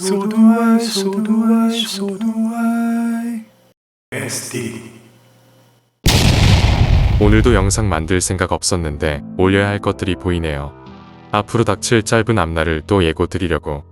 So do I, so do I, so do I. SD. 오늘도 영상 만들 생각 없었는데 올려야 할 것들이 보이네요. 앞으로 닥칠 짧은 앞날을 또 예고 드리려고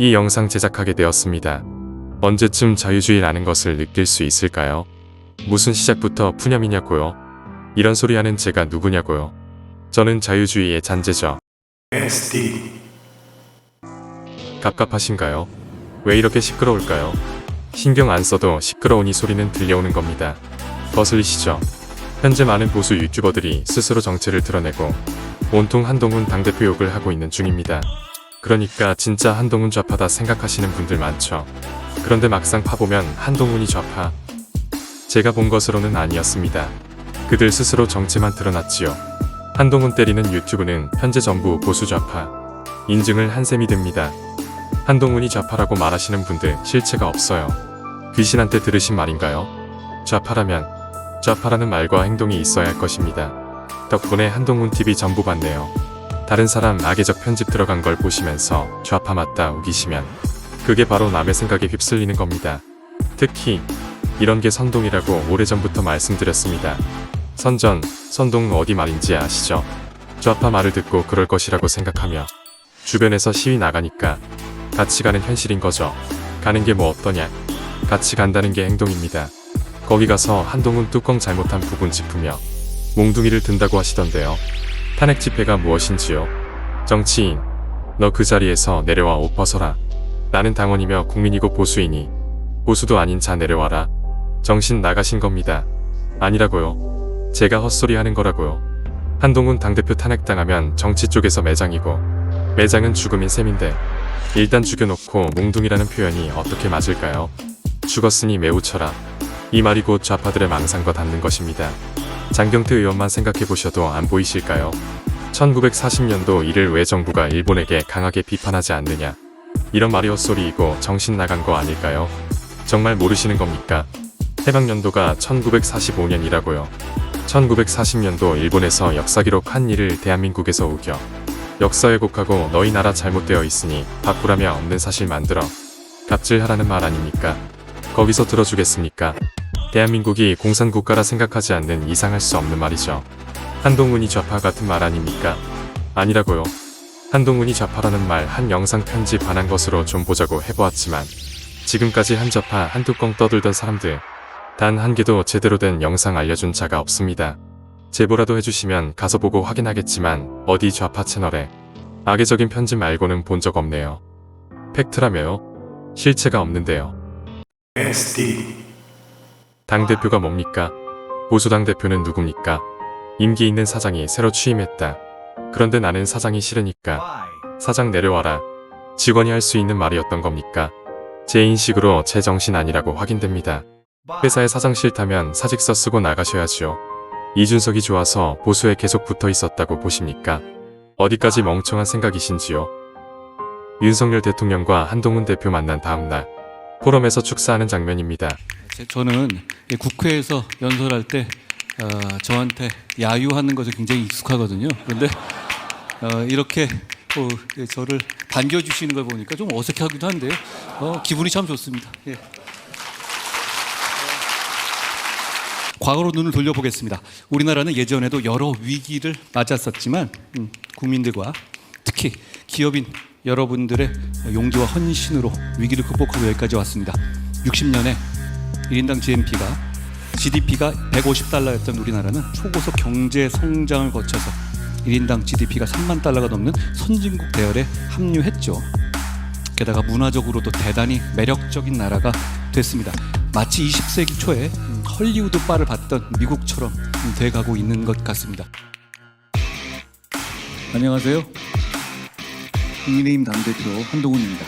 이 영상 제작하게 되었습니다. 언제쯤 자유주의라는 것을 느낄 수 있을까요? 무슨 시작부터 푸념이냐고요? 이런 소리 하는 제가 누구냐고요? 저는 자유주의의 잔재죠. SD. 갑갑하신가요? 왜 이렇게 시끄러울까요? 신경 안 써도 시끄러운 이 소리는 들려오는 겁니다. 거슬리시죠? 현재 많은 보수 유튜버들이 스스로 정체를 드러내고 온통 한동훈 당대표 욕을 하고 있는 중입니다. 그러니까 진짜 한동훈 좌파다 생각하시는 분들 많죠. 그런데 막상 파보면 한동훈이 좌파. 제가 본 것으로는 아니었습니다. 그들 스스로 정체만 드러났지요. 한동훈 때리는 유튜브는 현재 전부 보수 좌파. 인증을 한 셈이 됩니다. 한동훈이 좌파라고 말하시는 분들 실체가 없어요. 귀신한테 들으신 말인가요? 좌파라면 좌파라는 말과 행동이 있어야 할 것입니다. 덕분에 한동훈 TV 전부 봤네요. 다른 사람 악의적 편집 들어간 걸 보시면서 좌파 맞다 우기시면 그게 바로 남의 생각에 휩쓸리는 겁니다. 특히 이런 게 선동이라고 오래전부터 말씀드렸습니다. 선전, 선동 어디 말인지 아시죠? 좌파 말을 듣고 그럴 것이라고 생각하며 주변에서 시위 나가니까 같이 가는 현실인 거죠. 가는 게 뭐 어떠냐? 같이 간다는 게 행동입니다. 거기 가서 한동훈 뚜껑 잘못한 부분 짚으며 몽둥이를 든다고 하시던데요. 탄핵 집회가 무엇인지요? 정치인, 너 그 자리에서 내려와 옷 벗어라. 나는 당원이며 국민이고 보수이니 보수도 아닌 자 내려와라. 정신 나가신 겁니다. 아니라고요. 제가 헛소리 하는 거라고요. 한동훈 당대표 탄핵당하면 정치 쪽에서 매장이고 매장은 죽음인 셈인데 일단 죽여놓고 몽둥이라는 표현이 어떻게 맞을까요? 죽었으니 매우 쳐라. 이 말이 곧 좌파들의 망상과 닿는 것입니다. 장경태 의원만 생각해 보셔도 안 보이실까요? 1940년도 이를 왜 정부가 일본에게 강하게 비판하지 않느냐? 이런 말이 헛소리이고 정신 나간 거 아닐까요? 정말 모르시는 겁니까? 해방연도가 1945년이라고요. 1940년도 일본에서 역사 기록 한 일을 대한민국에서 우겨 역사 왜곡하고 너희 나라 잘못되어 있으니 바꾸라며 없는 사실 만들어 갑질하라는 말 아닙니까? 거기서 들어주겠습니까? 대한민국이 공산국가라 생각하지 않는 이상할 수 없는 말이죠. 한동훈이 좌파 같은 말 아닙니까? 아니라고요. 한동훈이 좌파라는 말 한 영상 편집 반한 것으로 좀 보자고 해보았지만 지금까지 한 좌파 한 뚜껑 떠들던 사람들 단 한 개도 제대로 된 영상 알려준 자가 없습니다. 제보라도 해주시면 가서 보고 확인하겠지만 어디 좌파 채널에 악의적인 편집 말고는 본 적 없네요. 팩트라며요? 실체가 없는데요. SD. 당대표가 뭡니까? 보수당 대표는 누굽니까? 임기 있는 사장이 새로 취임했다. 그런데 나는 사장이 싫으니까 사장 내려와라. 직원이 할 수 있는 말이었던 겁니까? 제 인식으로 제 정신 아니라고 확인됩니다. 회사에 사장 싫다면 사직서 쓰고 나가셔야지요. 이준석이 좋아서 보수에 계속 붙어 있었다고 보십니까? 어디까지 멍청한 생각이신지요? 윤석열 대통령과 한동훈 대표 만난 다음 날 포럼에서 축사하는 장면입니다. 제- 저는 이 국회에서 연설할 때 어, 저한테 야유하는 것에 굉장히 익숙하거든요. 그런데 어, 이렇게 또 예, 저를 반겨주시는 걸 보니까 좀 어색하기도 한데요. 어, 기분이 참 좋습니다. 예. 과거로 눈을 돌려보겠습니다. 우리나라는 예전에도 여러 위기를 맞았었지만 음, 국민들과 특히 기업인 여러분들의 용기와 헌신으로 위기를 극복하고 여기까지 왔습니다. 60년에 1인당 GNP가 GDP가 150달러였던 우리나라는 초고속 경제 성장을 거쳐서 1인당 GDP가 3만 달러가 넘는 선진국 대열에 합류했죠. 게다가 문화적으로도 대단히 매력적인 나라가 됐습니다. 마치 20세기 초에 음, 헐리우드 바를 봤던 미국처럼 음, 돼가고 있는 것 같습니다. 안녕하세요. 국민의힘 당대표 한동훈입니다.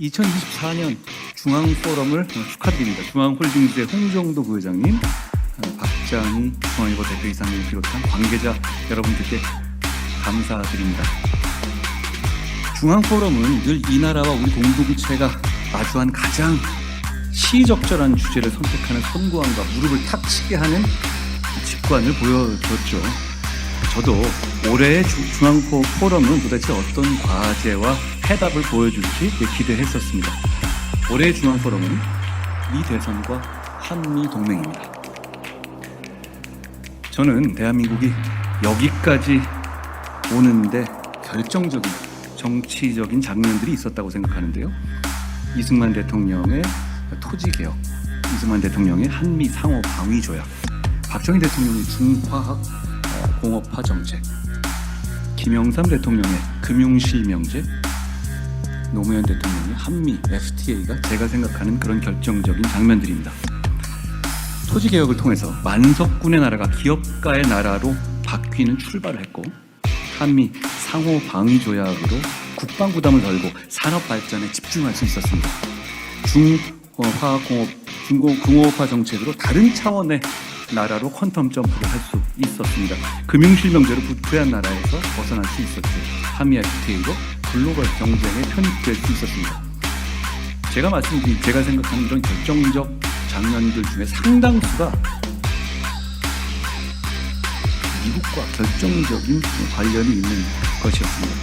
2024년 중앙포럼을 축하드립니다. 중앙홀딩스의 홍정도 부회장님, 어, 박장희 중앙일보 대표이사님을 비롯한 관계자 여러분들께 감사드립니다. 중앙포럼은 늘 이 나라와 우리 공동체가 마주한 가장 시적절한 주제를 선택하는 선구안과 무릎을 탁 치게 하는 직관을 보여줬죠. 저도 올해의 주- 중앙포 포럼은 도대체 어떤 과제와 해답을 보여줄지 기대했었습니다. 올해의 중앙 포럼은 미 대선과 한미 동맹입니다. 저는 대한민국이 여기까지 오는데 결정적인 정치적인 장면들이 있었다고 생각하는데요. 이승만 대통령의 토지 개혁, 이승만 대통령의 한미 상호 방위 조약, 박정희 대통령의 중화학 어, 공업화 정책, 김영삼 대통령의 금융 실 명제, 노무현 대통령의 한미 FTA가 제가 생각하는 그런 결정적인 장면들입니다. 토지 개혁을 통해서 만석군의 나라가 기업가의 나라로 바뀌는 출발을 했고 한미 상호 방위 조약으로 국방 부담을 덜고 산업 발전에 집중할 수 있었습니다. 중 화공업 중고 공업화 정책으로 다른 차원의 나라로 퀀텀 점프를 할 수 있었습니다. 금융실명제로 부패한 나라에서 벗어날 수 있었죠. 한미 FTA로 글로벌 경쟁에 편입될 수 있었습니다. 제가 말씀드린 제가 생각하는 이런 결정적 장면들 중에 상당수가 미국과 결정적인 관련이 있는 것이었습니다.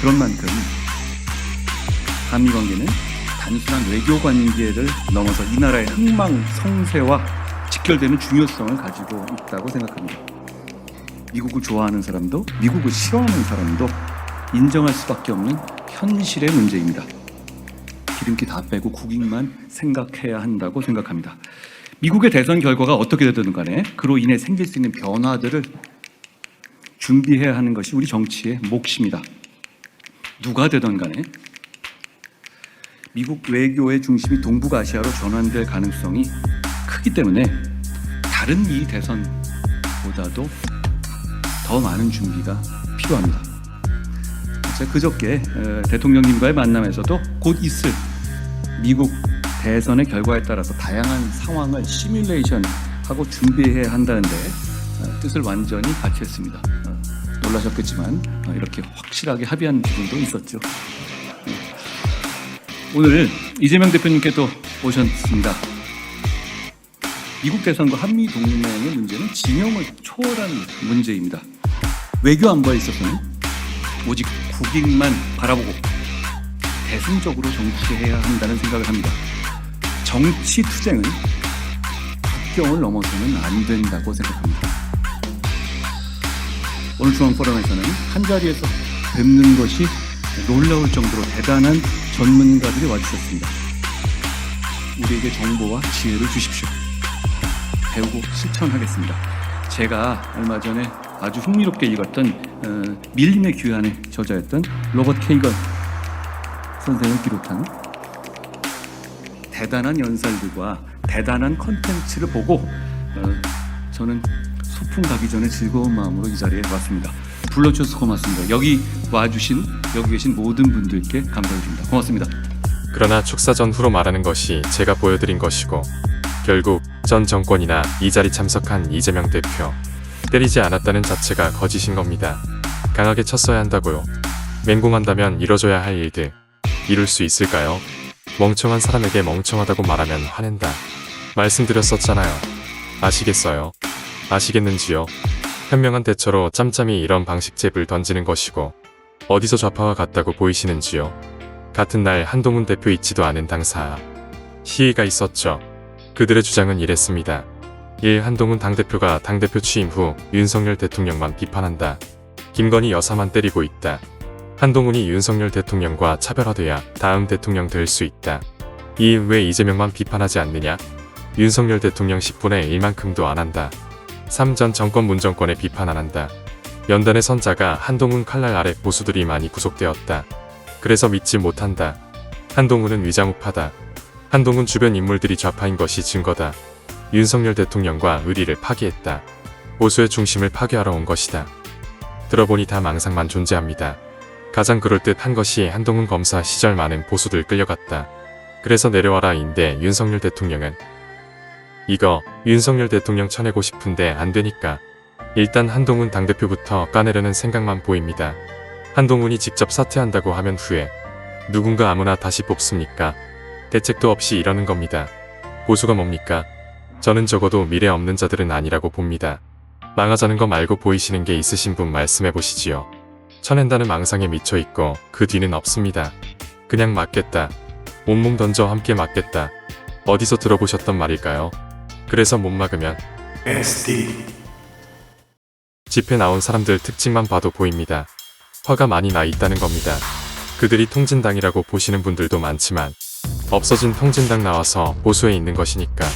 그런 만큼 한미 관계는 단순한 외교 관계를 넘어서 이 나라의 흥망 성쇠와 직결되는 중요성을 가지고 있다고 생각합니다. 미국을 좋아하는 사람도 미국을 싫어하는 사람도 인정할 수밖에 없는 현실의 문제입니다. 기름기 다 빼고 국익만 생각해야 한다고 생각합니다. 미국의 대선 결과가 어떻게 되든 간에 그로 인해 생길 수 있는 변화들을 준비해야 하는 것이 우리 정치의 몫입니다. 누가 되든 간에 미국 외교의 중심이 동북아시아로 전환될 가능성이 크기 때문에 다른 이 대선보다도 더 많은 준비가 필요합니다. 제가 그저께 어, 대통령님과의 만남에서도 곧 있을 미국 대선의 결과에 따라서 다양한 상황을 시뮬레이션 하고 준비해야 한다는데 어, 뜻을 완전히 같이 했습니다. 어, 놀라셨겠지만 어, 이렇게 확실하게 합의한 부분도 있었죠. 네. 오늘 이재명 대표님께도 오셨습니다. 미국 대선과 한미 동맹의 문제는 진영을 초월한 문제입니다. 외교 안보에 있어서는 오직 국익만 바라보고 대승적으로 정치해야 한다는 생각을 합니다. 정치 투쟁은 국경을 넘어서는 안 된다고 생각합니다. 오늘 중앙 포럼에서는 한 자리에서 뵙는 것이 놀라울 정도로 대단한 전문가들이 와주셨습니다. 우리에게 정보와 지혜를 주십시오. 배우고 실천하겠습니다. 제가 얼마 전에 아주 흥미롭게 읽었던 어, 밀림의 귀환의 저자였던 로버트 케이건 선생을 비롯한 대단한 연살들과 대단한 컨텐츠를 보고 어, 저는 소풍 가기 전에 즐거운 마음으로 이 자리에 왔습니다. 불러주셔서 고맙습니다. 여기 와주신 여기 계신 모든 분들께 감사드립니다. 고맙습니다. 그러나 축사 전후로 말하는 것이 제가 보여드린 것이고 결국 전 정권이나 이 자리 참석한 이재명 대표 때리지 않았다는 자체가 거짓인 겁니다. 강하게 쳤어야 한다고요. 맹공한다면 이뤄줘야 할 일들 이룰 수 있을까요? 멍청한 사람에게 멍청하다고 말하면 화낸다. 말씀드렸었잖아요. 아시겠어요? 아시겠는지요? 현명한 대처로 짬짬이 이런 방식 잽을 던지는 것이고 어디서 좌파와 같다고 보이시는지요? 같은 날 한동훈 대표 있지도 않은 당사 시위가 있었죠. 그들의 주장은 이랬습니다. 1. 한동훈 당대표가 당대표 취임 후 윤석열 대통령만 비판한다. 김건희 여사만 때리고 있다. 한동훈이 윤석열 대통령과 차별화돼야 다음 대통령 될 수 있다. 2. 왜 이재명만 비판하지 않느냐? 윤석열 대통령 10분의 1만큼도 안 한다. 3. 전 정권 문정권에 비판 안 한다. 연단의 선자가 한동훈 칼날 아래 보수들이 많이 구속되었다. 그래서 믿지 못한다. 한동훈은 위장우파다. 한동훈 주변 인물들이 좌파인 것이 증거다. 윤석열 대통령과 의리를 파기했다. 보수의 중심을 파괴하러 온 것이다. 들어보니 다 망상만 존재합니다. 가장 그럴듯한 것이 한동훈 검사 시절 많은 보수들 끌려갔다. 그래서 내려와라 인데 윤석열 대통령은 이거 윤석열 대통령 쳐내고 싶은데 안 되니까 일단 한동훈 당대표부터 까내려는 생각만 보입니다. 한동훈이 직접 사퇴한다고 하면 후에 누군가 아무나 다시 뽑습니까? 대책도 없이 이러는 겁니다. 보수가 뭡니까? 저는 적어도 미래 없는 자들은 아니라고 봅니다. 망하자는 거 말고 보이시는 게 있으신 분 말씀해 보시지요. 천엔다는 망상에 미쳐 있고 그 뒤는 없습니다. 그냥 맞겠다. 온몸 던져 함께 맞겠다. 어디서 들어보셨던 말일까요? 그래서 못 막으면 SD 집회 나온 사람들 특징만 봐도 보입니다. 화가 많이 나 있다는 겁니다. 그들이 통진당이라고 보시는 분들도 많지만 없어진 통진당 나와서 보수에 있는 것이니까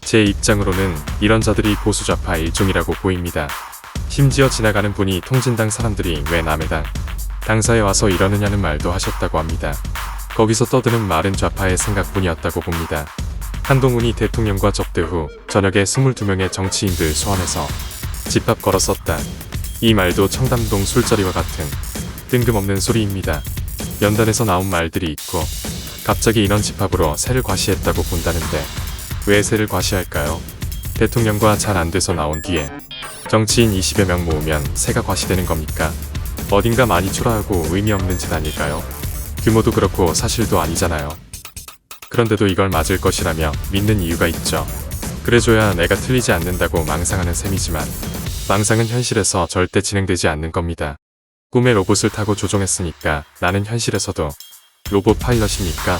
제 입장으로는 이런 자들이 보수좌파 일종이라고 보입니다. 심지어 지나가는 분이 통진당 사람들이 왜 남의 당 당사에 와서 이러느냐는 말도 하셨다고 합니다. 거기서 떠드는 말은 좌파의 생각뿐이었다고 봅니다. 한동훈이 대통령과 접대 후 저녁에 22명의 정치인들 소환해서 집합 걸었었다. 이 말도 청담동 술자리와 같은 뜬금없는 소리입니다. 연단에서 나온 말들이 있고 갑자기 이런 집합으로 새를 과시했다고 본다는데 왜 새를 과시할까요? 대통령과 잘 안 돼서 나온 뒤에 정치인 20여 명 모으면 새가 과시되는 겁니까? 어딘가 많이 초라하고 의미 없는 짓 아닐까요? 규모도 그렇고 사실도 아니잖아요. 그런데도 이걸 맞을 것이라며 믿는 이유가 있죠. 그래줘야 내가 틀리지 않는다고 망상하는 셈이지만 망상은 현실에서 절대 진행되지 않는 겁니다. 꿈의 로봇을 타고 조종했으니까 나는 현실에서도 로봇 파일럿입니까?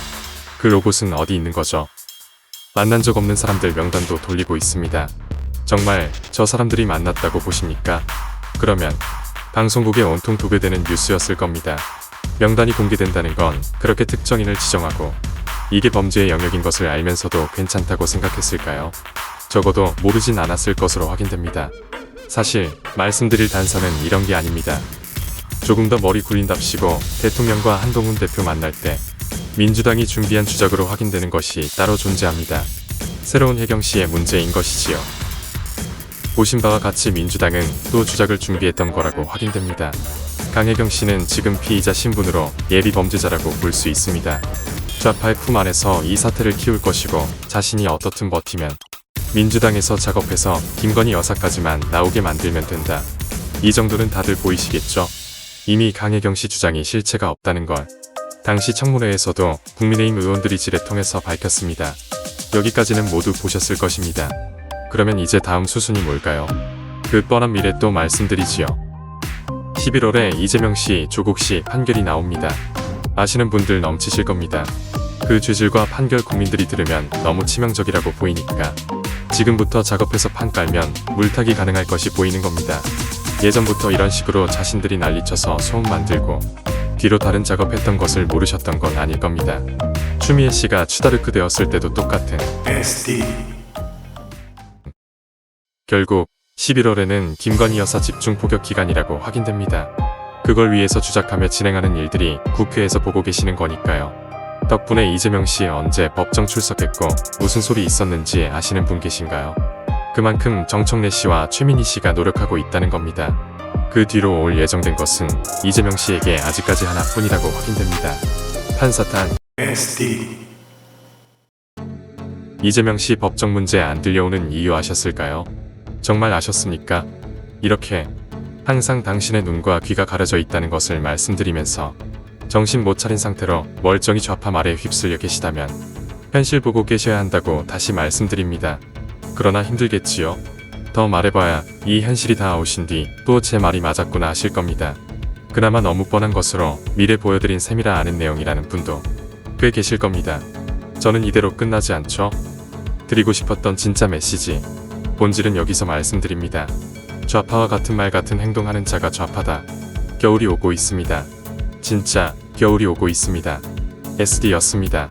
그 로봇은 어디 있는 거죠? 만난 적 없는 사람들 명단도 돌리고 있습니다. 정말 저 사람들이 만났다고 보십니까? 그러면 방송국에 온통 도배되는 뉴스였을 겁니다. 명단이 공개된다는 건 그렇게 특정인을 지정하고 이게 범죄의 영역인 것을 알면서도 괜찮다고 생각했을까요? 적어도 모르진 않았을 것으로 확인됩니다. 사실 말씀드릴 단서는 이런 게 아닙니다. 조금 더 머리 굴린답시고 대통령과 한동훈 대표 만날 때 민주당이 준비한 주작으로 확인되는 것이 따로 존재합니다. 새로운 혜경 씨의 문제인 것이지요. 보신 바와 같이 민주당은 또 주작을 준비했던 거라고 확인됩니다. 강혜경 씨는 지금 피의자 신분으로 예비 범죄자라고 볼 수 있습니다. 좌파의 품 안에서 이 사태를 키울 것이고 자신이 어떻든 버티면 민주당에서 작업해서 김건희 여사까지만 나오게 만들면 된다. 이 정도는 다들 보이시겠죠? 이미 강혜경 씨 주장이 실체가 없다는 걸 당시 청문회에서도 국민의힘 의원들이 지뢰 통해서 밝혔습니다. 여기까지는 모두 보셨을 것입니다. 그러면 이제 다음 수순이 뭘까요? 그 뻔한 미래 또 말씀드리지요. 11월에 이재명 씨, 조국 씨 판결이 나옵니다. 아시는 분들 넘치실 겁니다. 그 죄질과 판결 국민들이 들으면 너무 치명적이라고 보이니까 지금부터 작업해서 판 깔면 물타기 가능할 것이 보이는 겁니다. 예전부터 이런 식으로 자신들이 난리쳐서 소음 만들고 뒤로 다른 작업했던 것을 모르셨던 건 아닐 겁니다. 추미애 씨가 추다르크 되었을 때도 똑같은 SD 결국 11월에는 김건희 여사 집중 포격 기간이라고 확인됩니다. 그걸 위해서 주작하며 진행하는 일들이 국회에서 보고 계시는 거니까요. 덕분에 이재명 씨 언제 법정 출석했고 무슨 소리 있었는지 아시는 분 계신가요? 그만큼 정청래 씨와 최민희 씨가 노력하고 있다는 겁니다. 그 뒤로 올 예정된 것은 이재명 씨에게 아직까지 하나뿐이라고 확인됩니다. 판사탄 SD 이재명 씨 법정 문제 안 들려오는 이유 아셨을까요? 정말 아셨습니까? 이렇게 항상 당신의 눈과 귀가 가려져 있다는 것을 말씀드리면서 정신 못 차린 상태로 멀쩡히 좌파 말에 휩쓸려 계시다면 현실 보고 계셔야 한다고 다시 말씀드립니다. 그러나 힘들겠지요? 더 말해봐야 이 현실이 다 오신 뒤또 제 말이 맞았구나 하실 겁니다. 그나마 너무 뻔한 것으로 미래 보여드린 셈이라 아는 내용이라는 분도 꽤 계실 겁니다. 저는 이대로 끝나지 않죠? 드리고 싶었던 진짜 메시지. 본질은 여기서 말씀드립니다. 좌파와 같은 말 같은 행동하는 자가 좌파다. 겨울이 오고 있습니다. 진짜 겨울이 오고 있습니다. SD였습니다.